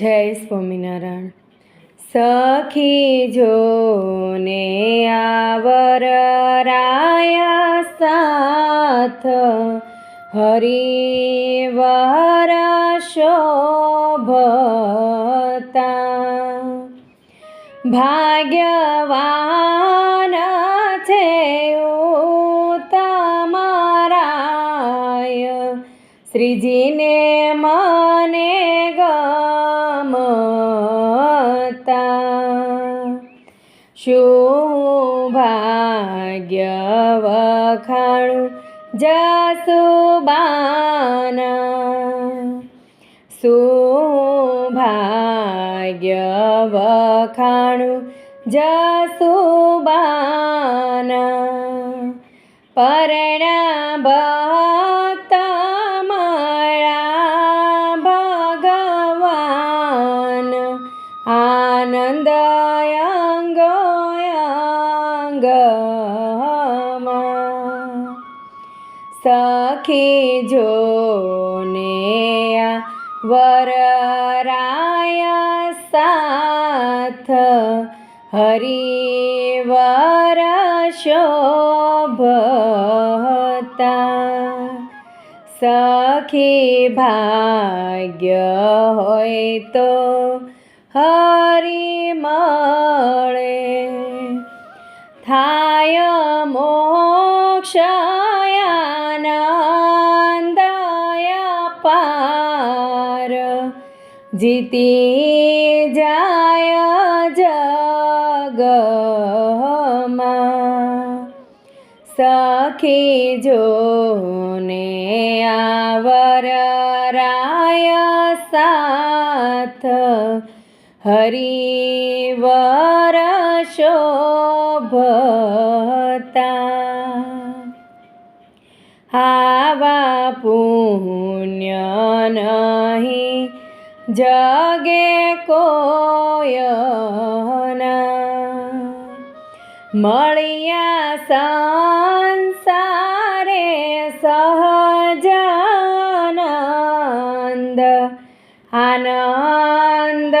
જય સ્વામિનારાયણ. સખી જોને આવર રાયા સાથ. હરિવર શોભતા. ભાગ્યવાન છે તમારાય. શ્રીજીને મને ગમતા. શું ભાગ્ય વખાણું જસુબાના. સુભાગ્ય વખાણું જસુબાના. પરણા સખી જોને વરરાય સાથ હરિવર શોભતા સખી ભાગ્ય હોય તો હરી મળે થાય મોક્ષયાનંદય જીતી જાય જગમાં. સખી જોને આવર રાય સાથ હરિવર શોભતા. આવા પુણ્ય નહીં જગે કોયના. મળ્યા સંસારે સહજાનંદ. આનંદ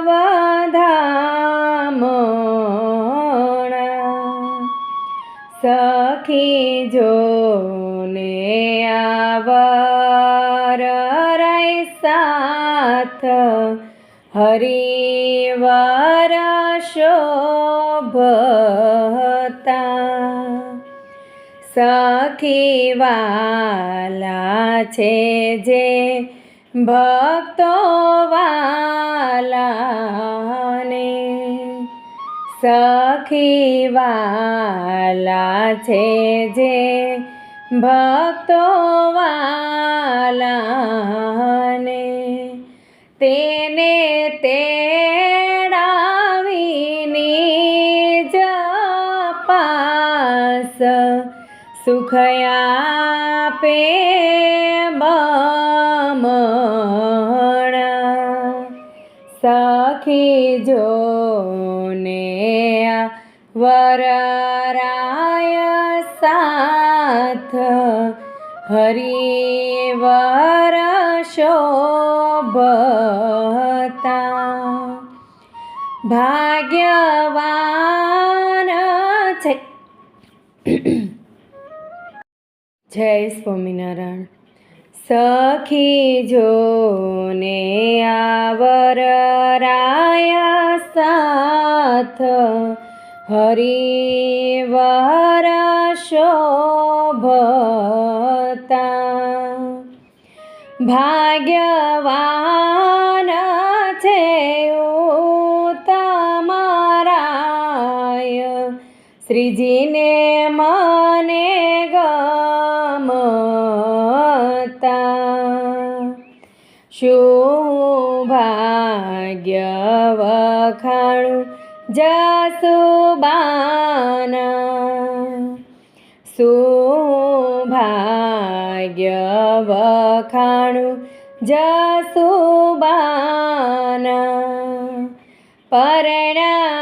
વધામણા. સખી જોને રાય સાથ હરિવારા શોભતા સખી વાલા છે જે ભક્તો વાલાને સખી વાલા છે જે ભક્તો વાલાને જપાસ સુખયાપે બમણા. સખી જોને વરરાય સાથ. હરિવર શોભતા. ભાગ્યવાન જય સ્વામિનારાયણ. સખી જોને આવર રાયા સાથ. હરિવર શોભતા. ભાગ્યવાન છે તમારાય શ્રીજીને મને ગમતા શું ભાગ્ય વખાણું જસુબાના સુભાગ્ય વખાણું જસુબાના પરણા